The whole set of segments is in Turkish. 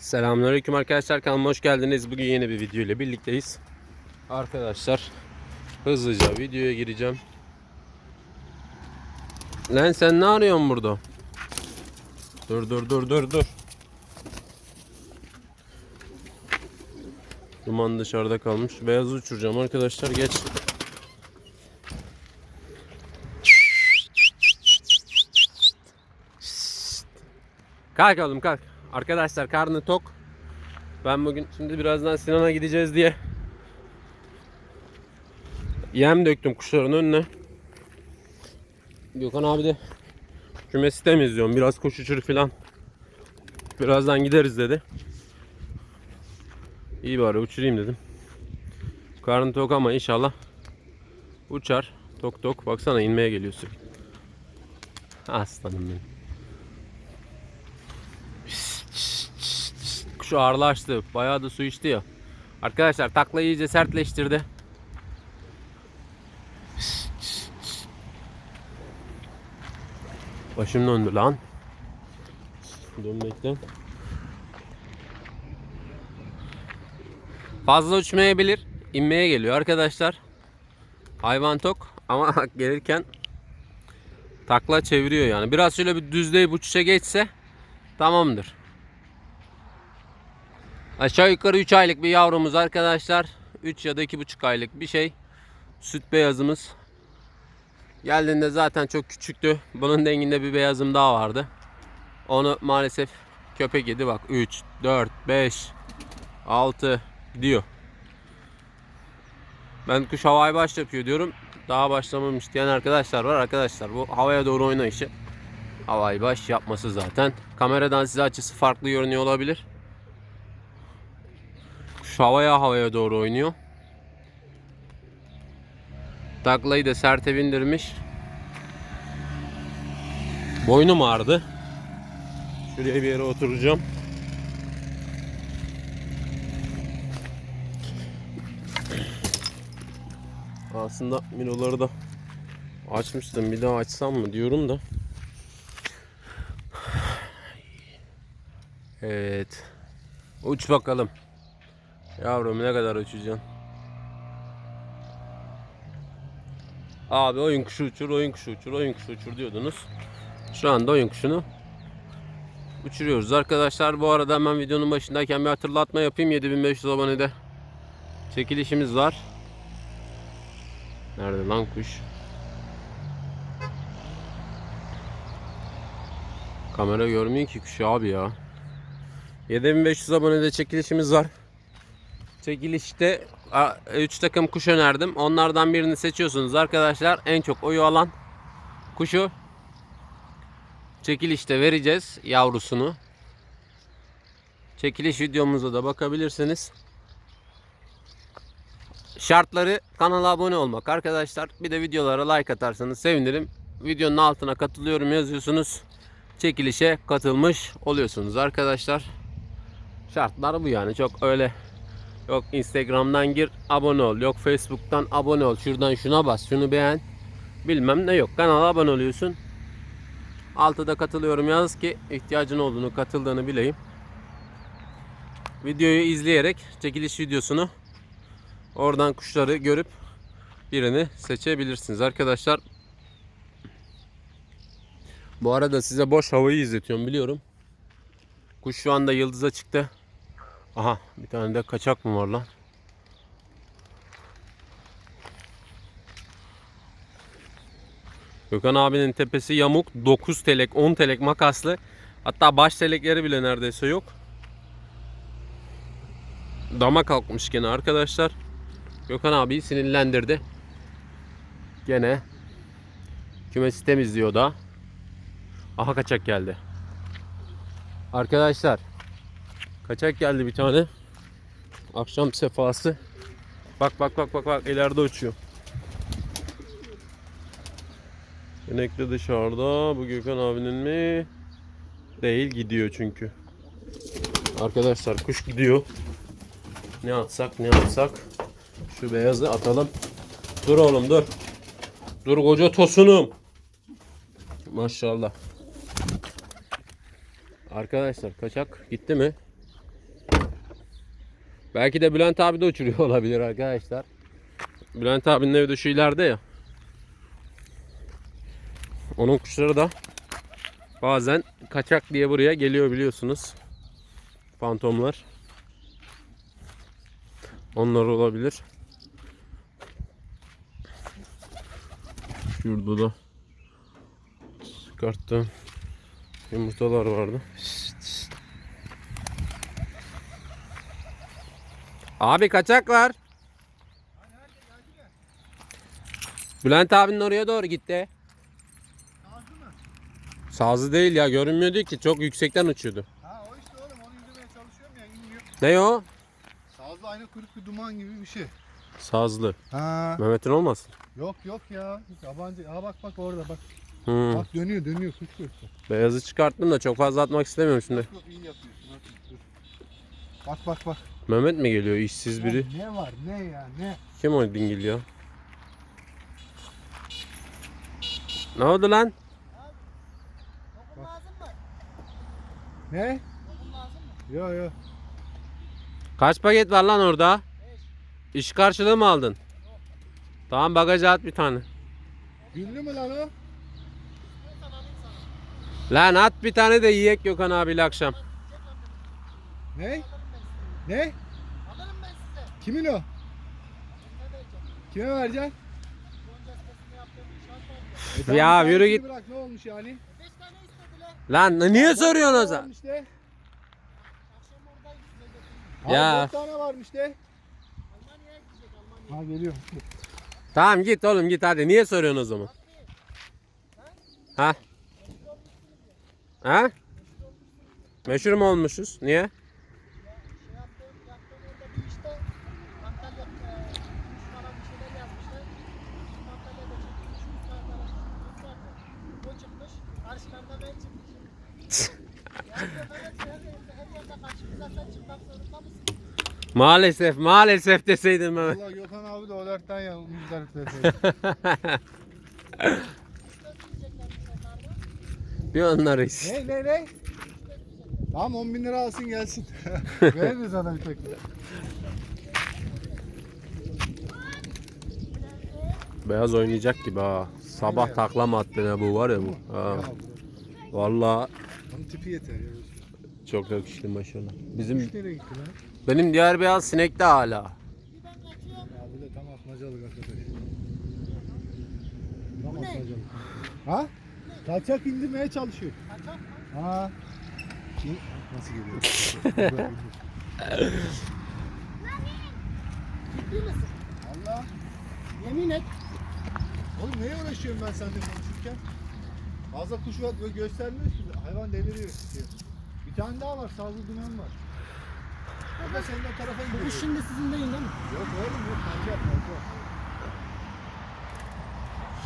Selamünaleyküm arkadaşlar kanalıma hoş geldiniz. Bugün yeni bir video ile birlikteyiz. Arkadaşlar hızlıca videoya gireceğim. Lan sen ne arıyorsun burada? Dur dur dur dur dur. Duman dışarıda kalmış. Beyazı uçuracağım arkadaşlar geç. Kalk oğlum kalk. Arkadaşlar karnı tok. Ben bugün şimdi birazdan Sinan'a gideceğiz diye yem döktüm kuşların önüne. Gökhan abi de kümesi temizliyorum. Biraz kuş uçur filan. Birazdan gideriz dedi. İyi bari uçurayım dedim. Karnı tok ama inşallah uçar. Tok tok. Baksana inmeye geliyorsun. Aslanım benim. Kuş ağırlaştı. Bayağı da su içti ya. Arkadaşlar takla iyice sertleştirdi. Başım döndü lan. Dönmekten. Fazla uçmayabilir. inmeye geliyor arkadaşlar. Hayvan tok ama gelirken takla çeviriyor yani. Biraz şöyle bir düzleyip uçuşa geçse tamamdır. Aşağı yukarı 3 aylık bir yavrumuz arkadaşlar. 3 ya da 2,5 aylık bir şey. Süt beyazımız. Geldiğinde zaten çok küçüktü. Bunun denginde bir beyazım daha vardı. Onu maalesef köpek yedi bak. 3, 4, 5, 6 gidiyor. Ben kuş havaya baş yapıyor diyorum. Daha başlamamış diyen arkadaşlar var. Arkadaşlar bu havaya doğru oynayışı. Havayı baş yapması zaten. Kameradan size açısı farklı görünüyor olabilir. Havaya havaya doğru oynuyor. Taklayı da serte bindirmiş. Boynum ağrıdı. Şuraya bir yere oturacağım. Aslında miloları da açmıştım. Bir daha açsam mı diyorum da. Evet. Uç bakalım. Yavrum ne kadar uçacaksın? Abi oyun kuşu uçur, oyun kuşu uçur, oyun kuşu uçur diyordunuz. Şu anda oyun kuşunu uçuruyoruz arkadaşlar. Bu arada hemen videonun başındayken bir hatırlatma yapayım. 7500 abonede çekilişimiz var. Nerede lan kuş? Kamera görmüyor ki kuşu abi ya. 7500 abonede çekilişimiz var. Çekilişte 3 takım kuş önerdim. Onlardan birini seçiyorsunuz arkadaşlar. En çok oyu alan kuşu çekilişte vereceğiz yavrusunu. Çekiliş videomuza da bakabilirsiniz. Şartları kanala abone olmak arkadaşlar. Bir de videolara like atarsanız sevinirim. Videonun altına katılıyorum yazıyorsunuz. Çekilişe katılmış oluyorsunuz arkadaşlar. Şartlar bu yani çok öyle Yok Instagram'dan gir abone ol. Yok Facebook'tan abone ol. Şuradan şuna bas. Şunu beğen. Bilmem ne yok. Kanala abone oluyorsun. Altıda katılıyorum yaz ki ihtiyacın olduğunu katıldığını bileyim. Videoyu izleyerek çekiliş videosunu oradan kuşları görüp birini seçebilirsiniz arkadaşlar. Bu arada size boş havayı izletiyorum biliyorum. Kuş şu anda yıldıza çıktı. Aha bir tane de kaçak mı var lan? Gökhan abinin tepesi yamuk. 9 telek 10 telek makaslı. Hatta baş telekleri bile neredeyse yok. Dama kalkmış gene arkadaşlar. Gökhan abi sinirlendirdi. Gene kümesi temizliyor da. Aha kaçak geldi. Arkadaşlar Kaçak geldi bir tane. Akşam sefası. Bak bak bak bak bak ileride uçuyor. İnek de dışarıda. Bu Gökhan abinin mi? Değil gidiyor çünkü. Arkadaşlar kuş gidiyor. Ne atsak ne atsak. Şu beyazı atalım. Dur oğlum dur. Dur koca tosunum. Maşallah. Arkadaşlar kaçak gitti mi? Belki de Bülent abi de uçuruyor olabilir arkadaşlar. Bülent abinin evi de şu ileride ya. Onun kuşları da bazen kaçak diye buraya geliyor biliyorsunuz. Fantomlar. Onlar olabilir. Şurada da çıkarttım. Yumurtalar vardı. Abi kaçak var. Bülent abinin oraya doğru gitti. Sazı değil ya görünmüyordu ki çok yüksekten uçuyordu. Ha o işte oğlum onu indirmeye çalışıyorum ya inmiyor. Ne o? Sazlı aynı kuyruk bir duman gibi bir şey. Sazlı. Ha. Mehmet'in olmasın? Yok yok ya. Yabancı. Ha bak bak orada bak. Hı. Bak dönüyor dönüyor kuş kuyruk. Beyazı çıkarttım da çok fazla atmak istemiyorum şimdi. Yok iyi yapıyorsun. Dur. Bak bak bak. Mehmet mi geliyor işsiz biri? Ya Ne var ne ya ne? Kim o dingil ya? Ne oldu lan? Ne? Yok yok. Kaç paket var lan orada? İş karşılığı mı aldın? Tamam bagaja at bir tane. Güllü mü lan o? Lan at bir tane de yiyek Gökhan abiyle akşam. Ne? Ne? Kimin o? Kime vereceksin? E tamam, Ya yürü git. Bırak ne olmuş yani? Lan niye soruyorsun o zaman? De. Ya. Ya. Dört tane varmış de. Ha geliyor. Tamam git oğlum git hadi. Niye soruyorsun o zaman? Ha? Ha? Meşhur mu olmuşuz? Niye? Maalesef maalesef deseydin Mehmet. Valla Gökhan abi de o dertten ya müjdat Bir onlarız. Ne ne ne? Tamam 10 bin lira alsın gelsin. Veririz sana bir tek. Beyaz oynayacak gibi ha. Sabah takla mı attı ne bu var ya bu. Ha. Vallahi Onun tipi yeter ya. Çok yakıştı maşallah. Bizim Kuş nereye gitti lan? benim diğer beyaz sinek de hala. Ya bu da tam atmacalık arkadaş. Tam atmacalık. Ha? Kaçak indirmeye çalışıyor. Kaçak Ha. Kim? Nasıl geliyor? Allah. Yemin et. Oğlum neye uğraşıyorum ben seninle konuşurken? Fazla kuş var böyle göstermiyor ki. Hayvan deviriyor. Tane daha var. Sazlı duman var. Ama senin o tarafa Bu şimdi sizin değil değil mi? Yok oğlum yok. Kanka yapma. Yok.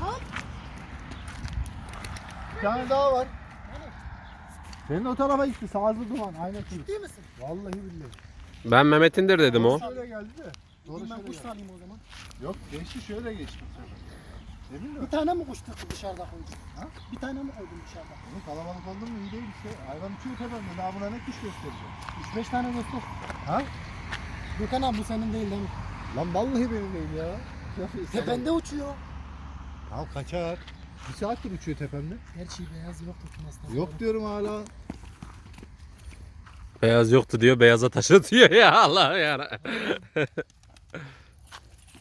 Hop. Bir tane daha var. Senin o tarafa gitti. Sazlı duman. Aynı kuş. Ciddi misin? Vallahi billahi. Ben Mehmet'indir dedim o. Şöyle geldi de. Doğru ben şöyle kuş geldi. salayım o zaman. Yok geçti şöyle geçti. bu sefer. Emin mi? Bir tane mi kuş tuttu dışarıda koydun? Ha? Bir tane mi koydun dışarıda? Oğlum kalabalık oldu mu iyi değil işte. Hayvan uçuyor tepemde. Daha buna ne kuş göstereceğim? 3-5 tane göster. Ha? Gökhan abi bu senin değil değil mi? Lan vallahi benim değil ya. Tepende uçuyor. Al kaçar. Bir saattir uçuyor tepemde. Gerçi beyaz yok tutmasına. Yok diyorum hala. Beyaz yoktu diyor beyaza taşıtıyor ya Allah ya.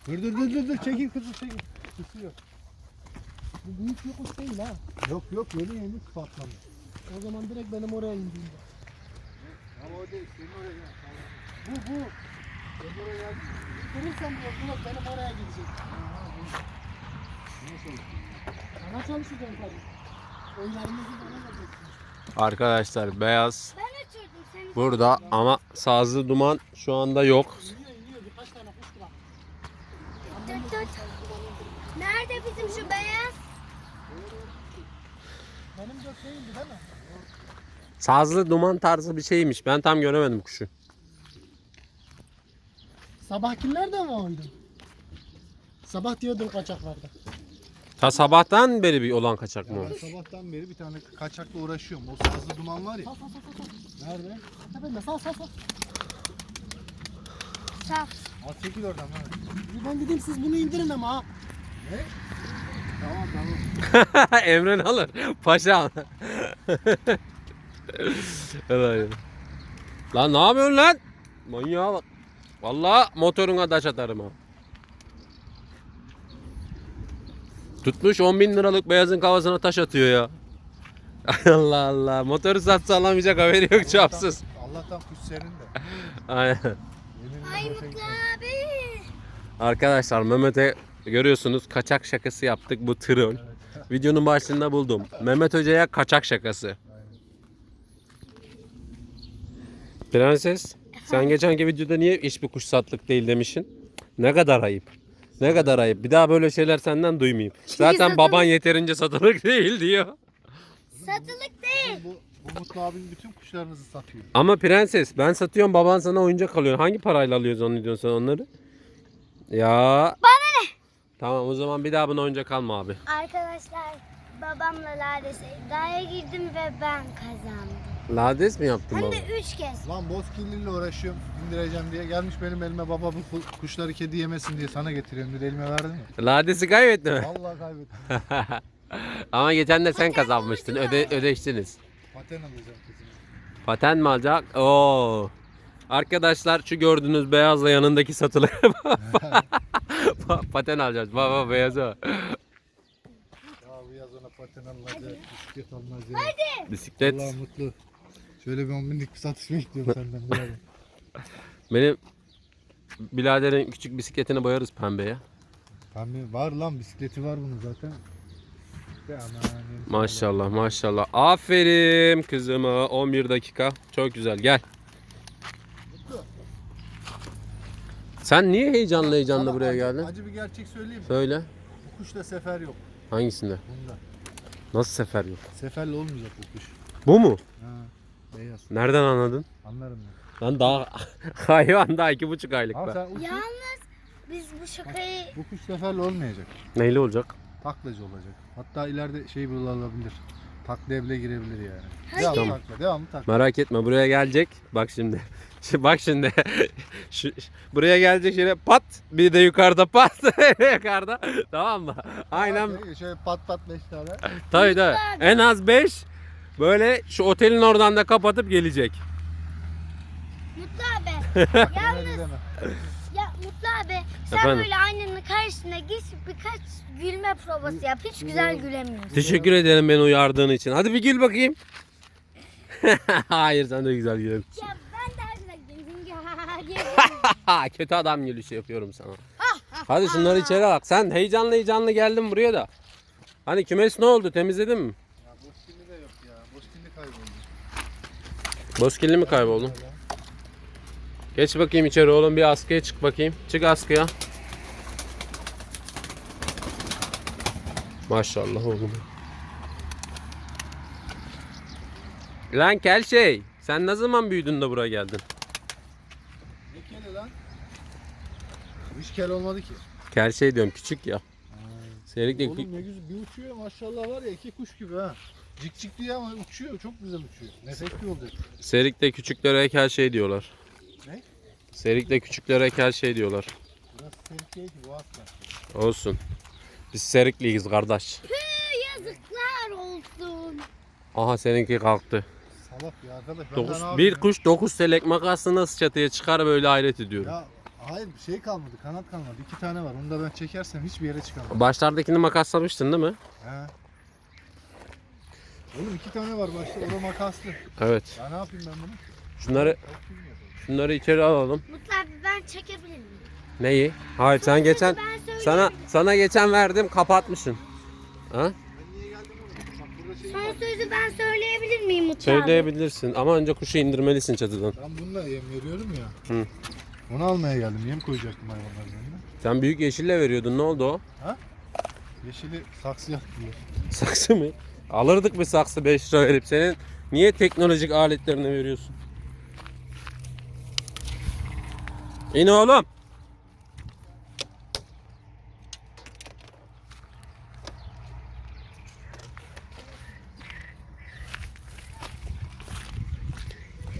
Dur dur dur dur dur çekil kızı çekil. Kusuyor. Bu büyük bir kuş değil ha. Yok yok yeni yeni patlamış. O zaman direkt benim oraya indiğimde. Ama o değil senin oraya gel. Bu bu. Senin oraya gel. Kırırsam yok yok benim oraya gidecek. Nasıl? Sana çalışacağım tabii. Oylarımızı bana vereceksiniz. Arkadaşlar beyaz Ben uçurdum seni. burada ama sazlı duman şu anda yok. İniyor iniyor birkaç tane kuş bırak. Tut tut. Nerede bizim şu beyaz? Benim gök değildi değil mi? Sazlı duman tarzı bir şeymiş. Ben tam göremedim kuşu. Sabahkiler de mi oydu? Sabah diyordun kaçak vardı. Ta sabahtan beri bir olan kaçak mı ben sabahtan beri bir tane kaçakla uğraşıyorum. O sazlı duman var ya. Sal sal sal sal. Nerede? Tepende sal sal sal. Sağ. Az çekil oradan lan. Ben dedim siz bunu indirin ama ha. Ne? Tamam tamam. Emren alır. Paşa. Helal. lan ne yapıyorsun lan? Manyağa bak. Vallahi motoruna taş atarım ha. Tutmuş 10 bin liralık beyazın kafasına taş atıyor ya. Allah Allah. Motoru satsa alamayacak haberi yok çapsız. Allah'tan kuş senin de. Aynen. Yeminle Ay Mutlu abi. Arkadaşlar Mehmet'e görüyorsunuz kaçak şakası yaptık bu troll. Videonun başında buldum. Mehmet Hoca'ya kaçak şakası. Prenses sen geçenki videoda niye hiçbir kuş satlık değil demişsin? Ne kadar ayıp. Ne kadar ayıp. Bir daha böyle şeyler senden duymayayım. Zaten baban yeterince satılık değil diyor. Satılık değil. Bu, bu Mutlu abinin bütün kuşlarınızı satıyor. Ama prenses ben satıyorum baban sana oyuncak alıyor. Hangi parayla alıyorsun onu diyorsun sen onları? Ya. Bana? Tamam o zaman bir daha buna oyuncak alma abi. Arkadaşlar babamla Lades iddiaya girdim ve ben kazandım. Lades mi yaptın Hem baba? de üç kez. Lan bozkirliyle uğraşıyorum indireceğim diye. Gelmiş benim elime baba bu ku- kuşları kedi yemesin diye sana getiriyorum dedi elime verdin mi? Lades'i kaybetti mi? Vallahi kaybettim. Ama geçen de sen kazanmıştın. Öde, ödeştiniz. Paten alacağım kesin. Paten mi alacak? Oo. Arkadaşlar şu gördüğünüz beyazla yanındaki satılık. paten alacağız. Baba beyazı. Ya bu yaz ona paten alınacak, bisiklet alınacak. Bisiklet. Allah mutlu. Şöyle bir 10 binlik bir satış bekliyorum senden birader. Benim biraderin küçük bisikletini boyarız pembeye. Pembe var lan bisikleti var bunun zaten. De aman, yenisi Maşallah maşallah. Aferin kızıma. 11 dakika. Çok güzel. Gel. Sen niye heyecanlı heyecanlı Sana buraya acı- geldin? Acı bir gerçek söyleyeyim mi? Söyle. Bu kuşta sefer yok. Hangisinde? Bunda. Nasıl sefer yok? Seferli olmayacak bu kuş. Bu mu? Ha, beyaz. Nereden anladın? Anlarım ben. Lan daha hayvan daha iki buçuk aylık Ama be. sen uçur, Yalnız biz bu şakayı bu kuş seferli olmayacak. Neyle olacak? Taklacı olacak. Hatta ileride şey bile alabilir. Taklaya bile girebilir yani. Hayır. Devamlı Tamam. takla, devamlı takla. Merak etme buraya gelecek. Bak şimdi. Şimdi bak şimdi. Şu, buraya gelecek şöyle pat bir de yukarıda pat yukarıda tamam mı? Aynen Şöyle- Şöyle pat pat beş tane. tabii tabii. En az 5 böyle şu otelin oradan da kapatıp gelecek. Mutlu abi. Yalnız. Yalnız ya Mutlu abi sen Efendim? böyle aynanın karşısına geç birkaç gülme provası yap. Hiç güzel gülemiyorsun. Teşekkür ederim beni uyardığın için. Hadi bir gül bakayım. Hayır sen de güzel gül. Ya ben de her. Ya diye Kötü adam gülüşü yapıyorum sana. Hadi şunları içeri al. Sen heyecanlı heyecanlı geldin buraya da. Hani kümes ne oldu? Temizledin mi? Ya Bozkirli de yok ya. Bozkirli kayboldu. Bozkirli mi kayboldu? Geç bakayım içeri oğlum bir askıya çık bakayım. Çık askıya. Maşallah oğlum. Lan kel şey. Sen ne zaman büyüdün de buraya geldin? Ne kele lan? Hiç kel olmadı ki. Kel şey diyorum küçük ya. Seyrekli Oğlum ne güzel bir uçuyor maşallah var ya iki kuş gibi ha. Cik cik diye ama uçuyor çok güzel uçuyor. Nefesli olacak. Serik'te küçüklere kel şey diyorlar. Serik'te küçüklere kel şey diyorlar. Burası ki bu asla. Olsun. Biz Serikliyiz kardeş. yazıklar olsun. Aha seninki kalktı. Salak ya arkadaş. Ben Dokuz, daha ne bir yapayım kuş 9 telek makasla nasıl çatıya çıkar böyle hayret ediyorum. ya? Hayır bir şey kalmadı kanat kalmadı. İki tane var onu da ben çekersem hiçbir yere çıkamam. Başlardakini makaslamıştın değil mi? He. Oğlum iki tane var başta orada makaslı. Evet. Ya ne yapayım ben bunu? Şunları bilmiyorum. Şunları içeri alalım. Mutlu abi ben çekebilir miyim? Neyi? Hayır sen geçen Ben sana sana geçen verdim kapatmışsın. Ha? Ben niye geldim oğlum? Bak burada şey Son sözü ben söyleyebilir miyim Mutlu abi? Söyleyebilirsin ama önce kuşu indirmelisin çatıdan. Ben bununla yem veriyorum ya. Hı. Onu almaya geldim. Yem koyacaktım hayvanların önüne. Sen büyük yeşille veriyordun ne oldu o? Yeşili saksı yaktılar. Saksı mı? Alırdık bir saksı 5 lira verip senin niye teknolojik aletlerini veriyorsun? İn oğlum.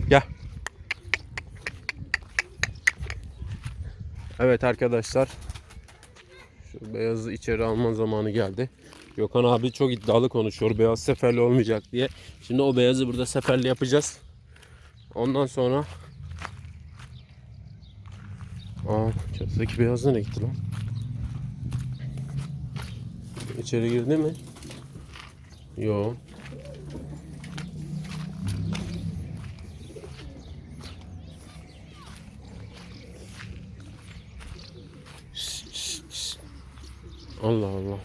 Gel. Evet arkadaşlar. Şu beyazı içeri alma zamanı geldi. Gökhan abi çok iddialı konuşuyor. Beyaz seferli olmayacak diye. Şimdi o beyazı burada seferli yapacağız. Ondan sonra Aa, çatıdaki beyaz nereye gitti lan? İçeri girdi mi? Yo. Allah Allah.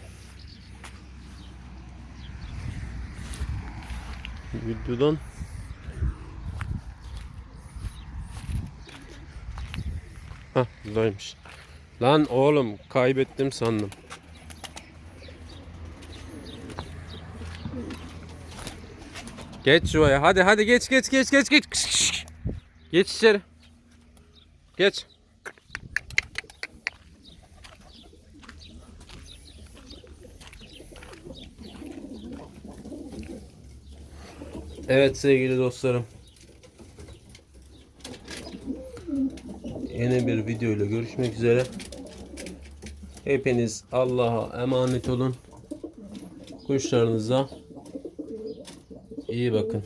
Videodan buradaymış. Lan oğlum kaybettim sandım. Geç şuraya. Hadi hadi geç geç geç geç geç. Geç içeri. Geç. Evet sevgili dostlarım. Yeni bir video ile görüşmek üzere. Hepiniz Allah'a emanet olun. Kuşlarınıza iyi bakın.